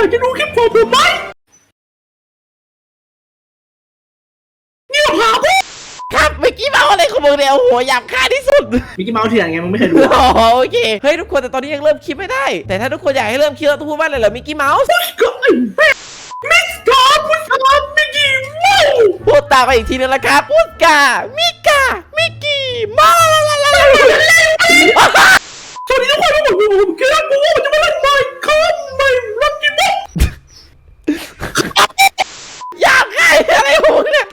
อยากจะดูคลิปของผมไหมเนี่ยหาพี่ครับเมื่อกี้เมาอะไรของมึงเนี่ยโอ้โหหยาบคายที่สุด มิกกี้เมาส์เถื่อนไงมึงไม่เคยดูอ๋อโอเค เฮ้ยทุกคนแต่ตอนนี้ยังเริ่มคลิปไม่ได้ แต่ถ้าทุกคนอยากให้เริ่มคลิปเราต้องพูดว่าอะไรเหรอมิกกี้เมาส์ก็ไอ้แม่มิสกาพุทธามิกกี้เมาส์พูดตามไปอีกทีนึงละครับพูดกามิกามิกกี้เมาส์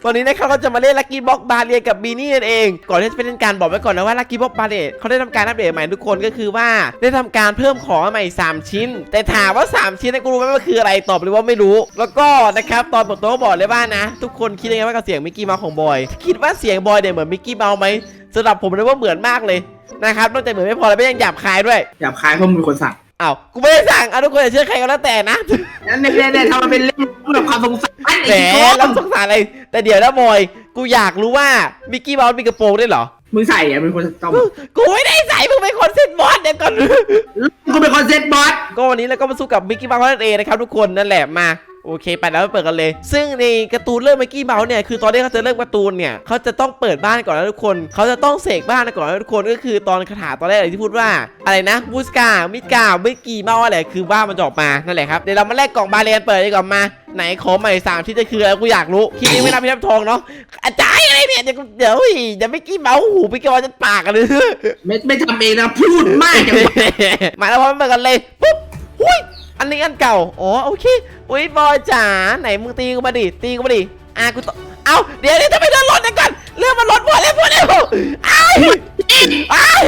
วันนี้นะครับเราจะมาเล่นลักกี้บ็อกบาเรียกับบีนี่นั่นเอง ก่อนที่จะไปเล่นการบอกไว้ก่อนนะว่าลักกี้บ็อกบาเรียเขาได้ทำการอัปเดตใหม่ทุกคนก็คือว่าได้ทำการเพิ่มของใหม่ 3 ชิ้น แต่ถามว่า 3 ชิ้นนยกูรู้ไหมว่าคืออะไรตอบเลยว่าไม่รู้ แล้วก็นะครับตอนเปิดตัวบอกเลยว่านะ ทุกคนคิดยังไงว่ากับเสียงมิกกี้เมาส์ของบอยคิดว่าเสียงบอยเนี่ยเหมือนมิกกี้เมาส์ไหมสำหรับผมเลยว่าเหมือนมากเลยนะครับนอกจากเหมือนไม่พอแล้วยังหยาบคายด้วยหยาบคายเพราะมึงเป็นคนสั่ง อ้าวกูไม่ได้สั่งเอาทุกคนอย่าเชื่อใครก็แล้วแต่นะนั่นเนี่ยเนี่ยทำมาเป็นเล่นแบบความสงสารแหมไอ้ก้แล้อวนสงสารอะไร แต่เดี๋ยวนะบอย กูอยากรู้ว่ามิกกี้เมาส์มีกระโปรงด้วยเหรอ มึงใส่อะเป็นคนต้องกูไม่ได้ใส่มึงเป็นคนเซ็ตบอสเดี๋ยวก่อน กูเป็นคนเซตบอส ก็วันนี้เราก็มาสู้กับมิกกี้เมาส์นั่นเองนะครับทุกคนนั่นแหละมา โอเคไปแล้วไปเปิดกันเลย ซึ่งในการ์ตูนเรื่องมิกกี้เมาส์เนี่ยคือตอนที่เขาจะเริ่มการ์ตูนเนี่ยเขาจะต้องเปิดบ้านก่อนนะทุกคนเขาจะต้องเสกบ้านก่อนนะทุกคนก็คือตอนคาถาตอนแรกอะไรที่พูดว่าอะไรนะบูสกามิกามิกกี้เมาส์อะไรคือบ้านมันจะออกมานั่นแหละครับเดี๋ยวเรามาแลกกล่องบาเรียนเปิดดีกว่ามาไหนขอใหม่สามที่จะคืออะไรกูอยากรู้คลิปนี้ไม่นับพี่นับทองเนาะอาจารย์อะไรเนี่ยเดี๋ยวกูเดี๋ยวเฮ้ยเดี๋ยวมิกกี้เมาส์หูมิกกี้เมาส์จะปากกันเลยไม่ไม่ทำเองนะพูดมากจังวะมาแล้วพร้อมกันกันเลยปุ๊บ หุ้ยอันนี้อันเก่าอ๋อโอเคอุ้ยบอยจ๋าไหนมึงตีกูมาดิตีกูมาดิอะกูต่อเอาเดี๋ยวนี้จะไปเดินรถกันก่อนเรื่องมันรถหมดแล้วหมดแล้วอ้าวอ้าว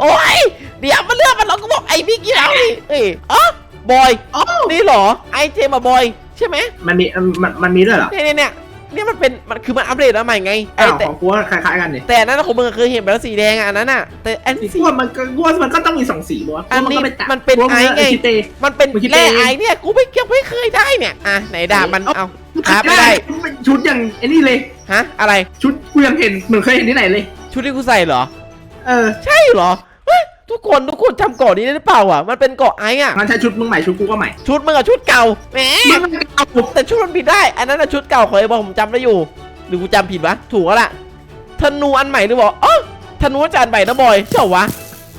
โอ้ยเดี๋ยวมันเรื่องมันรถกูบอกไอ้พี่กี้แล้วนี่เอ้ยอ๋อบอยอ๋อนี่เหรอไอเจมาบอยใช่ไหมมันมีมันมันมีด้วยเหรอเนี่ยเนี่ย เนี่ยเนี่ยมันเป็นมันคือมันอัปเดตมาใหม่ไงไออ้าวแต่ของกูว่าคล้ายๆกันเนี่ยแต่อันนั้นของมึงเคยเห็นไปแล้วสีแดงอะอันนั้นอะ แต่อันสีสี กูว่ามันก็กูว่ามันก็ต้องมีสองสีบ่วะอันนี้กูว่าก็ปตัดมันเป็นกูว่าไอไงคิดเองมันเป็นมึงคิดแร่เอง ไอเนี่ยกูไม่ยังไม่เคยได้เนี่ยอะไหนดาบมันเอาครับไม่ได้ชุดอย่างไอ้นี่เลย ฮะอะไรชุดกูยังเห็นเหมือนเคยเห็นที่ไหนเลย ชุดที่กูใส่เหรอ เออ ใช่เหรอเฮ้ย ทุกคนทุกคนจำเกาะนี้ได้หรือเปล่าอะ มันเป็นเกาะไออะ งั้นใช้ชุดมึงใหม่ชุดกูก็ใหม่ ชุดมึงอะชุดเก่าแหมมึงมันเอาแต่ชุดมันผิดได้ อันนั้นอะชุดเก่าของไอ้บอลผมจำได้อยู่ หรือกูจำผิดวะ ถูกแล้วล่ะ ธนูอันใหม่หรือเปล่าอ๋อธนูจานใหม่นะบอยเจ้าวะ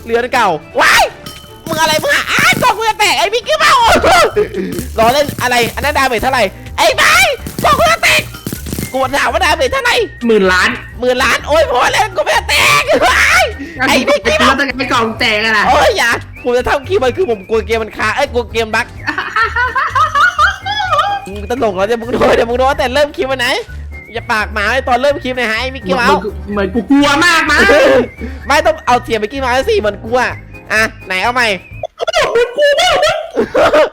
เรืออันเก่า ว้าย มึงอะไรมึงอะอ้าวกล่องกูจะแตกไอ้มิกกี้เมาส์รอเล่นอะไร อันนั้นดาเมจเท่าไหร่ ไอ้ไม้กล่องกูจะแตก กูถามว่าดาเมจเท่าไหร่หมื่นล้านหมื่นล้านโอ้ยพอแล้วกูไม่จะแตกว้ายไอ้มิกกี้ไอ้เมาส์จะไอ้กล่องแตกอะนะโอ้ยอย่าผมจะทำคลิปมันคือผมกลัวเกมมันค้างเอ้ยกลัวเกมบั๊กมึงตลกแล้วเดี๋ยวมึงโดนเดี๋ยวมึงโดนแต่เริ่มคลิปวันไหนอย่าปากหมาไอ้ตอนเริ่มคลิปเลยฮะไอ้มิกกี้เมาส์เหมือนกูกลัวมากนะไม่ต้องเอาเสียงมิกกี้เมาส์สิเหมือนกูอะอะไหนเอาใหม่เหมือนกูมากนะ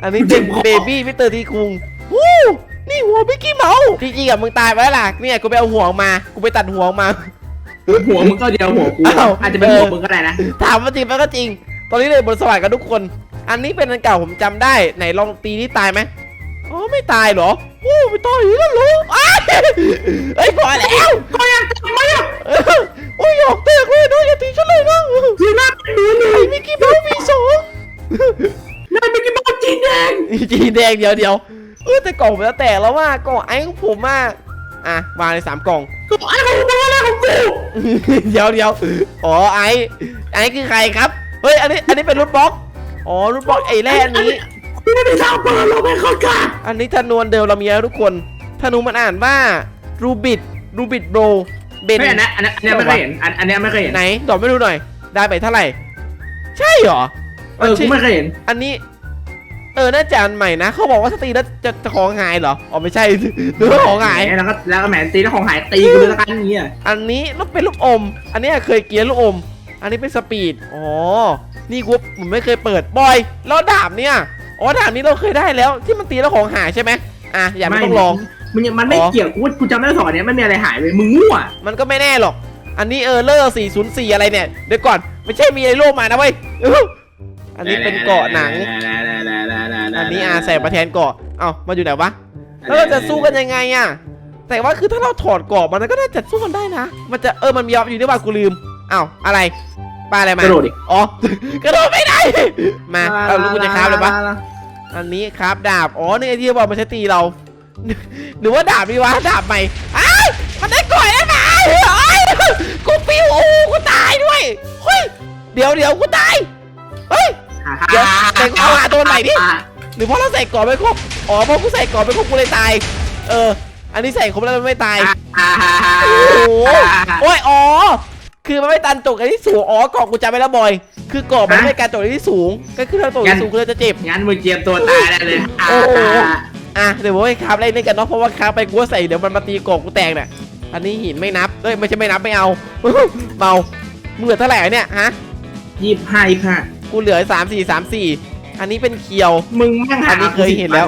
อันนี้เป็นเบบี้มิสเตอร์ทีคุงวู้นี่ หัวมิกกี้เมาส์จริงๆอะมึงตายไปแล้วล่ะเนี่ยกูไปเอาหัวออกมา กูไปตัดหัวออกมา หัวมึงก็เดียวหัวกูอ้าว อาจจะเป็นเออหัวมึงก็ได้นะถามว่าจริงไหมก็จริง ตอนนี้เลยบนสวรรค์กันทุกคน อันนี้เป็นอันเก่าผมจำได้ ไหนลองตีนี่ตายไหมอ๋อไม่ตายเหรอ โอ้ไม่ตายอีกแล้วเหรออ้าวเฮ้ยพอแล้วก็ยังทำไมอะเออโอ้ยหยอกแตกเลยน้องอย่าตีฉันเลยนะคือหน้าเป็นเนื้อเลไอ้ยมิกกี้เมาส์มีสองหน้าเป็นกินบ้าจีนแดง จีนแดงเดียวเดียว เออแต่กล่องมันจะแตกแล้วว่ากล่องไอ้ของผมอะอะวางในสามกล่องก็ไอ้ของมึงอะไรของกูเดี๋ยวเดี๋ยวอ๋อไอ้ไอ้คือใครครับเฮ้ยอันนี้อันนี้เป็นรูทบล็อกอ๋อรูทบล็อกไอ้แร่อันนี้กูไม่ได้ทำเปิดเราไม่เข้าใจอันนี้ธนูอันเดิมเรามีแล้วทุกคนธนูมันอ่านว่ารูบิดรูบิดโบรเบนไม่อันนั้นอันนั้นอันนี้ไม่เคยเห็นอันอันนี้ไม่เคยเห็นไหนดอกไม่ดูหน่อย ได้ไปเท่าไหร่ ใช่เหรอเออกูไม่เคยเห็น อันนี้เออน่าจะอันใหม่นะเขาบอกว่าสตรีแล้วจะจะของหายเหรออ๋อไม่ใช่หรือว่าของหาย แล้วก็แล้วก็แหมตีแล้วของหายตีกูเลยละกันอย่างเงี้ยอันนี้ต้องเป็นลูกอม อันนี้เคยเกียร์ลูกอม อันนี้เป็นสปีดอ๋อนี่กูผมไม่เคยเปิดบอยแล้วดาบเนี่ยอ๋อดาบนี้เราเคยได้แล้วที่มันตีแล้วของหายใช่ไหมอะอย่าไม่ต้องลองมันยังมันไม่อ๋อเกี่ยวกูกูจำได้สองอันเนี้ยไม่มีอะไรหายเลยมึงมั่วมันก็ไม่แน่หรอก อันนี้เออเลอร์404 อะไรเนี่ยเดี๋ยวก่อนไม่ใช่มีไอโลมานะเว้ยเอออันนี้เป็นเกาะหนัง อันนี้อาใส่มาแทนเกาะเอ้ามาอยู่ไหนวะแล้วเราจะสู้กันยังไงอะแต่ว่าคือถ้าเราถอดเกราะมันก็น่าจะสู้กันได้นะ มันจะเออมันมีออฟอยู่ด้วยว่ากูลืมอ้าวอะไรปลาอะไรกมาระโดดดิอ๋อกระโดดไม่ได้มาเอาลูกกูจะค้าบเลยปะอันนี้ครับดาบอ๋อนี่ไอ้ที่บอกมันใช้ตีเราหรือว่าดาบดีวะดาบใหม่อ้ายมันได้ก่อยแล้วนะเฮ้ยกูปิวโอ้กูตายด้วยเฮ้ยเดี๋ยวเดี๋ยวกูตายเฮ้ยเดี๋ยวเด็กเอาหาตัวไหนดิ หรือเพราะเราใส่ก่อนไม่ครบอ๋อเพราะกูใส่ก่อนไม่ครบกูเลยตาย เออ อันนี้ใส่ครบแล้วมันไม่ตายโอ้โหโอ้ยอ๋อคือมันไม่ตันจกกันที่สูงอ๋อเกาะกูจำไม่แล้วบอย คือเกาะมันไม่ได้การจกกันที่สูง ก็คือถ้าตกที่สูงกูเลยจะเจ็บงั้นมึงเจียมตัวตายได้เลยโอ้โหอะเดี๋ยวผมให้ครับเล่นด้วยกันเนาะเพราะว่าครับไปกูว่าใส่เดี๋ยวมันมาตีกบกูแตกเนี่ยอันนี้หินไม่นับเอ้ยไม่ใช่ไม่นับไม่เอาเมามึงเหลือเท่าไหร่เนี่ยฮะยี่สิบห้ายี่สิบห้ากูเหลือสามสี่สามสี่ อันนี้เป็นเคียว มึงแม่งหาอันนี้เคยเห็นแล้ว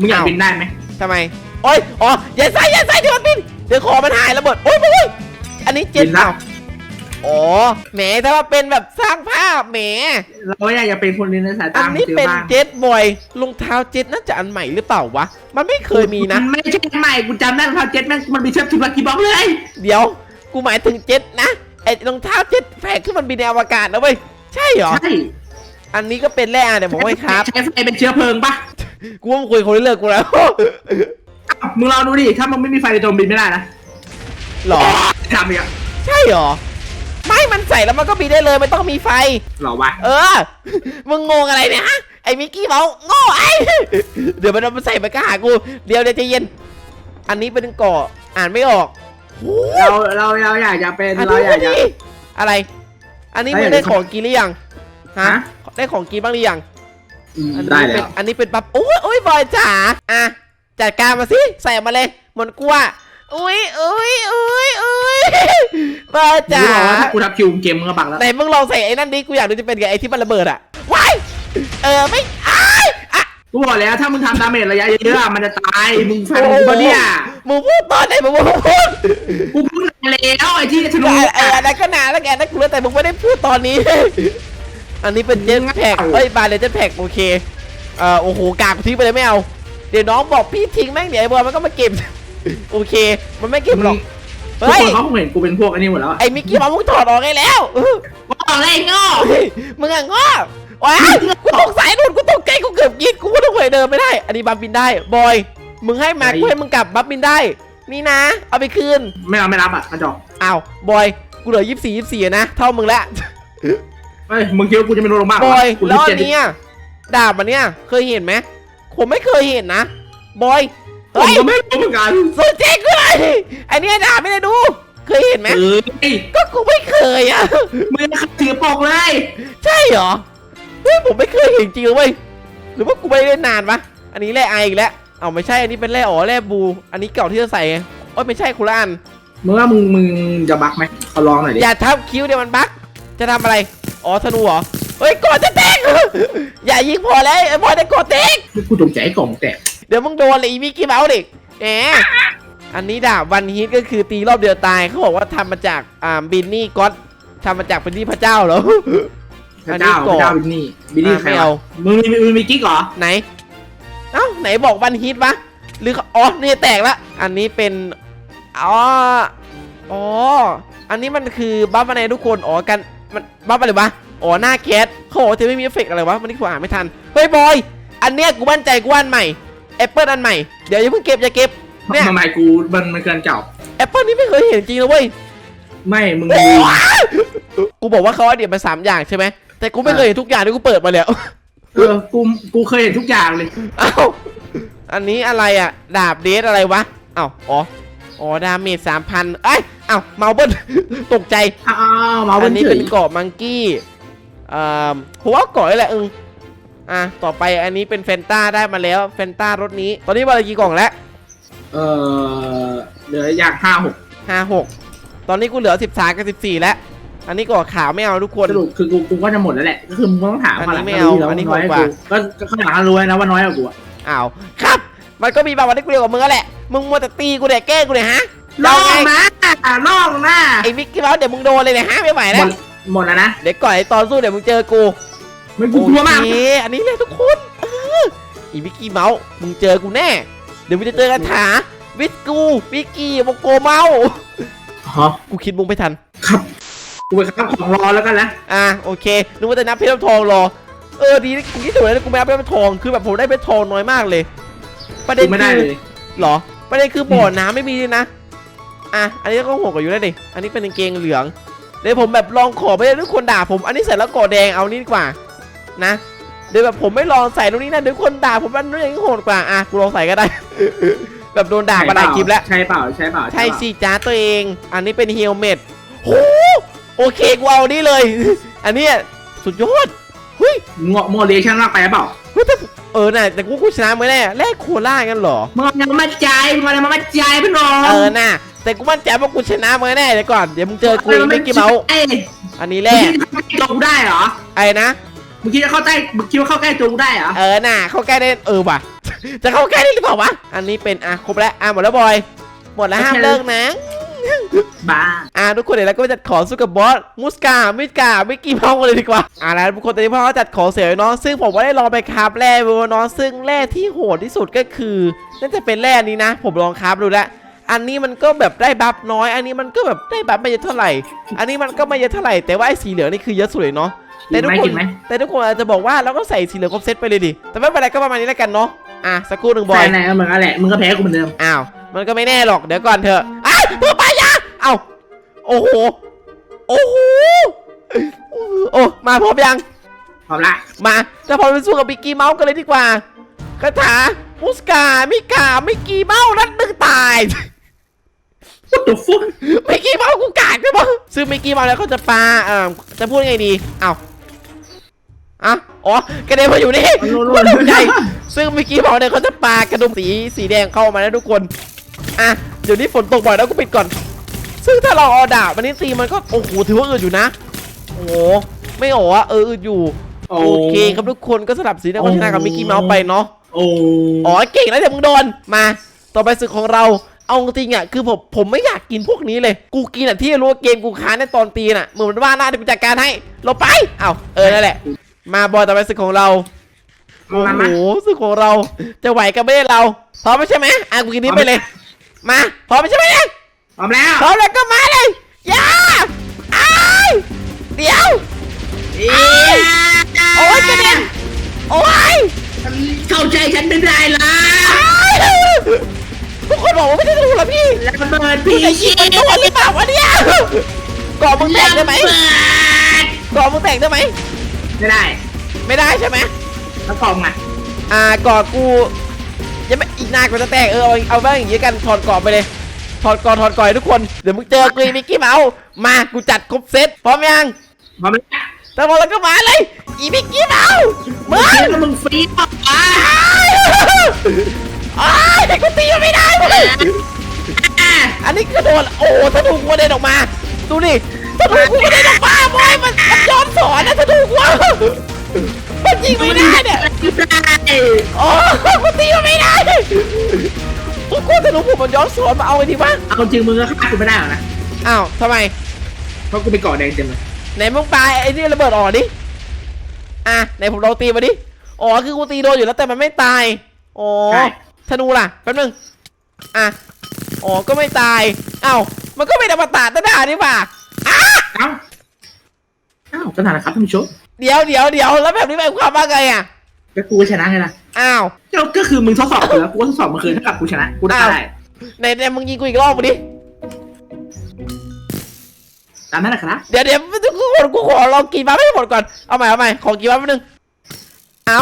มึงอยากบินได้ไหมทำไมโอ้ยอ๋ออย่าใส่อย่าใส่เดี๋ยวมันบินเดี๋ยวคอมันหายระเบิดโอ้ยโอ้ยอันนี้เจ็ดเปล่าอ๋อแหมแต่ว่าเป็นแบบสร้างภาพแหมเราอยากจะเป็นคนในสายอัตานนี้ซื้อเป็นบ้างเจ็ตบอยรองเท้าเจ็ตน่าจะอันใหม่หรือเปล่าวะมันไม่เคยมีนะมันไม่ใช่ใหม่กูจำได้รองเท้าเจ็ตแม่งมันมีเชือกถึงลักกี้บ็อกเลยเดี๋ยว กูหมายถึงเจ็ตนะไอ้รองเท้าเจ็ตแฝกขึ้นมันบินในอวกาศนะเว้ยใช่เหรอใช่ อันนี้ก็เป็นแร่อะเดี๋ยวผมให้ครับ ใช้ไฟเป็นเชื้อเพลิงปะกูว่ามึงคุยคนเลิกกูแล้วอ้าวมึงลองดูดิ ถ้ามึงไม่มีไฟในตัวมึงบินไม่ได้นะหรอ ทำอีกอะใช่เหรอ ไม่มันใส่แล้วมันก็บินได้เลยไม่ต้องมีไฟ หรอวะ เออ มึงงงอะไรเนี่ยฮะไอ้มิกกี้เมาส์โง่ไอ้เดี๋ยวมันเอามาใส่มันก็หากูเดี๋ยวเดี๋ยวใจเย็น อันนี้เป็นเกาะอ่านไม่ออกโอ้เราเราเราอยากจะเป็นอันเรานี้อยากจะนี่อะไร อันนี้มึงได้ของกินหรือยังฮะฮะ ได้ของกินบ้างหรือยังอืมอันได้นี้แล้เป็นวอันนี้เป็นปั๊บโอ้ยโอ้ยบอยจ๋าอะจัดการมาสิใส่ออกมาเลยหมดกลัวอุ้ยอุ้ยอุ้ยอุ้ยบอยกูจ๋าบอกว่าถ้ากูทับคิวเกมมึงก็บังแล้ว ไหนมึงลองใส่ไอ้นั่นดิกูอยากดูจะเป็นไงไอ้ที่มันระเบิดอะว้ายเออไม่อ้ายอะกูบอกแล้วถ้ามึงทำดาเมจระยะเยอะๆอะมันจะตาย มึงฟังกูปะเนี่ย มึงพูดตอนไหนมึงพูดกูพูดแล้วไอ้ที่ธเอนูอเอออันนั้นก็นานแล้วแกนะกูรู้แต่มึงไม่ได้พูดตอนนี้ อันนี้เป็นเจ็ตแพ็กเอ้ยบาเลเจ็ตแพ็กโอเคเอ่อโอ้โหกากกูทิ้งไปเลยไม่เอา เดี๋ยวน้องบอกพี่ทิ้งแม่งเดี๋ยวไอ้บอยมันก็มาเก็บ โอเค มันไม่เก็บหรอกทุกเฮ้คยนเขาคงเห็นกูเป็นพวกอันนี้หมดแล้วอะไอ้มิกกี้เมาส์มึงถอดออกได้แล้วเออบอกเลยโง่เฮ้ยมึงอะง้อว้ายกูตกสายนุ่นกูตกใจกูเกือบยิดกูก็ต้องเคยเดินไม่ได้ อันนี้บัฟบินได้บอย มึงให้มากูให้มึงกลับบัฟบินได้ นี่นะ เอาไปคืน ไม่เอาไม่รับอะกระจอกอ้าวบอยกูเหลือยี่สิบสี่ยี่สิบสี่นะเท่ามึงแล้ว เฮ้ยมึงคิดว่ากูจะเป็นโรลงมากบอยกูแล้วเจ็อัดนเนี้ยดาบมันเนี้ยเคยเห็นไหมผมไม่เคยเห็นนะบอยผมเฮ้ยก็ไม่รู้เหมือนกันสุดเจ๊งเลยไอเนี้ยดาบไม่ได้ดู เคยเห็นไหมเอ้ยก็กูไม่เคยอะมึงถือปกเลย ใช่เหรอเฮ้ยผมไม่เคยเห็นจริงเลยเว้ยหรือว่ากูไม่ได้เล่นนานปะอันนี้แร่ไออีกแล้วเอาไม่ใช่อันนี้เป็นแร่อ๋อแร่บู อันนี้เก่าที่จะใส่ไงโอ้ยไม่ใช่คุรานมึงว่ามึงมึงจะบักไหมเขาลองหน่อยดิอย่าทำคิ้วเดี๋ยวมันบั๊กจะทำอะไร อ๋อธนูเหรอ เฮ้ยกอดจะแตก อย่ายิงพอแล้วไอ้บอยได้กอดแตก กูตกใจไอ้กล่องแตกเดี๋ยวมึงโดนเลยอีมิกกี้เมาส์ดิแหมอันนี้ดาบวันฮิตก็คือตีรอบเดียวตายเขาบอกว่าทำมาจากอ่าบินนี่ก็อตทำมาจากเป็นที่พระเจ้าเหรอ พระเจ้าอันนี้พก่อน ระเจ้าบินนี่บินนี่อะใครไม่วะเอามึงมีมึงมีกิ๊กเหรอไหน เอ้าไหนบอกวันฮิตปะหรือเขาอ๋อนี่แตกละ อันนี้เป็นอ๋ออ๋อ อันนี้มันคือบัฟอะไรทุกคนอ๋อกัน มันบัฟอะไรวะอ๋อหน้าแคสเขาบอกว่าจะไม่มีเอฟเฟกต์อะไรวะมันนี่กูอ่านไม่ทันเฮ้ยบอยอันเนี้ยกูมั่นใจกูว่าอันใหม่แอปเปิลอันใหม่เดี๋ยวอย่าเพิ่งเก็บอย่าเก็บเนี่ยทำไมกูมันมันเกินเก่าแอปเปิลนี่ไม่เคยเห็นจริงนะเว้ยไม่มึงโอ้มียกูบอกว่าเขาเอาเดี๋ยวมาสามอย่างใช่ไหมแต่กูไม่เคยเห็นทุกอย่างที่กูเปิดมาแล้วเออกูกูเคยเห็นทุกอย่างเลยเอ้าอันนี้อะไรอะ ดาบเดสอะไรวะเอ้าอ๋อ อ๋อดาเมจสามพันเอ้ยเอ้าเมาเบิ้ลตกใจ อ้าวมาอัวันนนี้เฉเป็ยนเกาะมังกี้เอ่อผมว่าเกาะนี่แหละเอึงอะต่อไปอันนี้เป็นแฟนตาได้มาแล้วแฟนตารถนี้ ตอนนี้วันละกี่กล่องแล้วเออเหลืออย่างห้าหกห้าหกตอนนี้กูเหลือสิบสามกับสิบสี่แล้ว อันนี้เกาะขาวไม่เอาทุกคน สรุปคือกูกูก็จะหมดแล้วแหละ ก็คือมึงต้องถามอันข้างนี้หลังไม่เอาแล้วอันนี้น้อยกว่ากูก็ก็ข้างหลังรู้ไว้นะว่าน้อยกว่ากูอะอ้าวครับ มันก็มีบางวันที่กูเรียกว่ามึงก็แหละ มึงมัวแต่ตีกูเนี่ยแกล้งกูเนี่ยฮะลอเางไงนะลองนะไอ้มิกกี้เมาส์เดี๋ยวมึงโดนเลยเนี่ยฮะไม่ไหวหมแล้วดหมดแล้วนะ เดี๋ยวก่อนไอ้ตอนสู้เดี๋ยวมึงเจอกูไม่กูกลัวมากโอเคอันนี้เลยทุกคนเอออีมิกกี้เมาส์มึงเจอกูแน่ เดี๋ยวมึงจะเจอกันถาวิทกูมิกกี้โมโกเมาส์ฮะกูคิดมึงไม่ทัน ครับกูไปครับของรอแล้วกันนะ อะโอเคนึกว่าจะนับเพชรน้ำทองรอ เออดีนะกูคิดถูกแล้วนะกูไม่รับเป็นทอง คือแบบผมได้เป็นทองน้อยมากเลย ประเด็นกูไม่ได้คือเลย เหรอ ประเด็นคือบ่อน้ำไม่มีเลยนะ อะ อันนี้ก็หกกว่าอยู่แล้วดิ อันนี้เป็นกางเกงเหลือง เดี๋ยวผมแบบลองขอไปเลยทุกคนด่าผม อันนี้ใส่แล้วก่อแดงเอานี่ดีกว่า นะ เดี๋ยวแบบผมไม่ลองใส่ตรงนี้นะเดี๋ยวคนด่าผมอันนู้นอย่างนี้โหดกว่า อะ กูลองใส่ก็ได้ แบบโดนด่ามาหลายคลิปแล้ว ใช่เปล่าใช่เปล่าใช่เปล่าสิจ้าตัวเอง อันนี้เป็นเฮลเมตโหโอเคกูเอานี่เลย อันเนี้ยสุดยอดเฮ้ยงอโมเดชั่นมากไปเปล่า เฮ้ยแต่ เออน่ะแต่กูกูชนะไม่แน่แลกโคล่ากันเหรอมึงเอามาใจมึงเอามาใจพี่น้องเออน่ะแต่กูมั่นใจว่ากูชนะมาแน่เดี๋ยวก่อนเดี๋ยวมึงเจอกูไม่กี่เมาส์เอ้ยอันนี้มึแลงกคิดว่าเข้าใกล้ตัวกูได้เหรอไอ้นะ มึงคิดว่าเข้าใกล้มึงคิดว่าเข้าใกล้ตัวกูได้เหรอเออน่ะเข้าใกล้ได้เออว่ะ จะเข้าใกล้ได้หรือเปล่าวะ อันนี้เป็นอะครบแล้วอะหมดแล้วบอย หมดแล้วห้ามเลิกนะ บ้าอ่าทุกคนเดี๋ยวเราก็ไปจัดของสู้กับบอสมูสกามิดกาไม่กี่เมากันเลยดีกว่าอ่าแล้วทุกคนตอนนี้พ่อจัดของเสร็จแล้วเนาะซึ่งผมว่าได้ลองไปคราฟแร่ดูเนาะซึ่งแร่ที่โหดที่สุดก็คือน่าจะเป็นแร่นี้นะ ผมลองคราฟดูแล้วอันนี้มันก็แบบได้บัฟน้อย อันนี้มันก็แบบได้บัฟไม่เยอะเท่าไหร่ อันนี้มันก็ไม่เยอะเท่าไหร่ แต่ว่าไอ้สีเหลืองนี่คือเยอะสุดเลยเนาะ แต่ทุกคนกินไหมแต่ทุกคนอาจจะบอกว่าเราก็ใส่สีเหลืองครบเซตไปเลยดิ แต่ไม่เป็นไรก็ประมาณนี้แล้วกันเนาะ อะสักครู่หนึ่งบอใช่ยไหนก็เหมือนกันแหละ มึงก็แพ้กูเหมือนเดิม อ้าว มันก็ไม่แน่หรอก เดี๋ยวก่อนเถอะอ้าวตัวปลายา เอ้าโอ้โหโอ้โหโอ้มาพร้อมยังพร้อมละมาจะพร้อมไปสู้กับมิกกี้เมาส์กันเลยดีกว่าคาถามุสกามิกามิกกี้เมาส์นัดหนึ่งตาย what the fuck มิกกี้เมาส์กูกาดใช่ปะซึ่งมิกกี้เมาส์แล้วเขาจะปาเอ่อจะพูดไงดีเอ้าอะอ๋อกระเด็นมาอยู่นี่โน่นๆว่าตกใจซึ่งเมื่อกี้บอกเนี่ยเขาจะปากระดุมสีสีแดงเข้ามาแล้วทุกคน อะ เดี๋ยวนี้ฝนตกบ่อยแล้วก็ปิดก่อน ซึ่งถ้าเราเอาดาบมันนี้ตีมันก็โอ้โหถือว่าอืดอยู่นะ โอ้โหไม่โอ้อะเอออืดอยู่ โอ้โอเคครับทุกคนก็สลับสีแดงคนชนะกับมิกกี้เมาส์ไปเนาะ โอ้อ๋อเก่งแล้วเดี๋ยวมึงโดนมา ต่อไปศึกของเราเอาจริงๆอะคือผมผมไม่อยากกินพวกนี้เลย กูกินอะที่รู้ว่าเกมกูค้างในตอนตีน่ะเหมือนว่าหน้าที่กูจัดการให้เราไปเอ้าเออนั่นแหละ มาบอยต่อไปศึกของเราโอ้มาโหมาสึกของเราจะไหวกับไม่ได้เราพร้อมไหมใช่ไหมอะกูกินนี้ไปเลย มาพร้อมไหมใช่ไหมเนี่ย พร้อมแล้วพร้อมแล้วก็มาเลยอย่าอ้ายเดี๋ยวเอ๊ะโอ้ยกระเด็นโอ้ยเข้าใจฉันไม่ได้ละอ้ายทุกคนบอกว่าไม่ได้ดูเหรอพี่แล้วมันเปิดพี่พี่จะยิงมันตัวหรือเปล่าวะเนี่ยก่อมึงแตกได้ไหมเปิดก่อมึงแตกได้ไหมไม่ได้ไม่ได้ใช่ไหมแล้วกล่องอะอ่าก่อกูยังไม่อีกนานกว่าจะแตกเออเอาเอาบ้างอย่างนี้กันถอดก่อไปเลย ถอดก่อถอดก่อยทุกคน เดี๋ยวมึงเจอกูอีมิกกี้เมาส์มากูจัดครบเซตพร้อมยังพร้อมแล้วแต่พอแล้วก็มาเลย อีมิกกี้เมาส์มึมึงงคิดว่ามึงฟรีป่ะอะอ้ายแต่กูตีมันไม่ได้เว้ยอันนี้กระโดดโอ้ธนูกูกระเด็นออกมา ดูดิธนูกูกระเด็นออกมาบอยมันมันย้อนสอนนะธนูกูอะมันยิงไม่ได้เนี่ยได้โอ้กูตีมันไม่ได้ กูกลัวธนูผมมันย้อนสอนมาเอาไอ้ทีวะเอาจริงมึงก็ฆ่ากูไม่ได้หรอกนะ อ้าวทำไมเพราะกูไปเกาะแดงเต็มเลยไหนมึงปาไอ้นี่ระเบิดออกดิอะไหนผมลองตีมาดิอ๋อคือกูตีโดนอยู่แล้วแต่มันไม่ตายอ๋อธนูล่ะแป๊บนึงอะอ๋อก็ไม่ตายเอ้ามันก็ไม่ได้มาตาตะด่านี่ป่ะอ้าเอ้าเอ้าก็นั่นแหละครับท่านผู้ชมเดี๋ยวเดี๋ยวเดี๋ยวแล้วแบบนี้หมายความว่าไงอะ ก็กูก็ชนะไงล่ะอ้าว ก็ก็คือมึงทดสอบกูแล้วกูก็ทดสอบเมื่อคืนเท่ากับกูชนะกูได้อ้าวได้ไหนไหนมึงยิงกูอีกรอบมาดิ ตามนั้นแหละครับเดี๋ยวเดี๋ยวกูขอกูขอลองกินมาไม่หมดก่อน เอาใหม่เอาใหม่ ขอกินมาแป๊บนึงเอ้า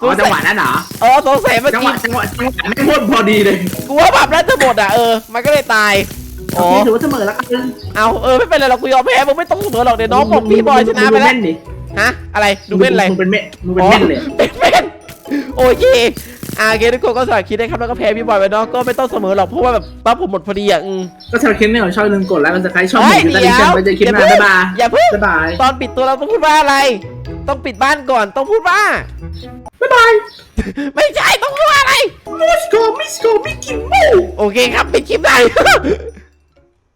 อ๋อจังหวะนั้นเหรอเออสงสัยเมื่อจังหกี้วะจังหวะจังหวะไม่พูดพอดีเลยกูว่าแบบน่าจะหมดอะเออ มันก็เลยตายอ๋อโอเคถือว่าเสมอแล้วกันเอาเออไม่เป็นไรหรอกกูยอมแพ้มึงไม่ต้องเสมอหรอกเดี๋ยวน้องบอกพี่บอยชนะไปมึงแล้วเม่นดิ ฮะ อะไรดูเป็นอะไรมึงเป็นเม่นมึงเป็นเม่นเลยอ๋อเป็นเม่นโอเคอ่าโอเคทุกคนก็สำหรับคลิดนะครับแล้วก็แพ้พี่บอยไปเนาะก็ไม่ต้องเสมอหรอกเพราะว่าแบบปั๊บผมหมดพอดีอะอืมก็สำหรับคลิปนี้ขอช่วยลืมกดไลค์กดซับสไครต์ช่องเฮ้ผมยอยู่ใต้ลิงก์เดี๋ยวไปเจอคลิปหน้าอย่าเพิ่งบ๊ายบายอย่าเพิ่งบ๊ายบายตอนปิดตัวเราต้องพูดว่าอะไร ต้องปิดบ้านก่อนต้องพูดว่าบ๊ายบายไม่ใช่ต้องพูดว่าอะไรมิสโกมิสโกมิกกี้มูโอเคครับปิดคลิปได้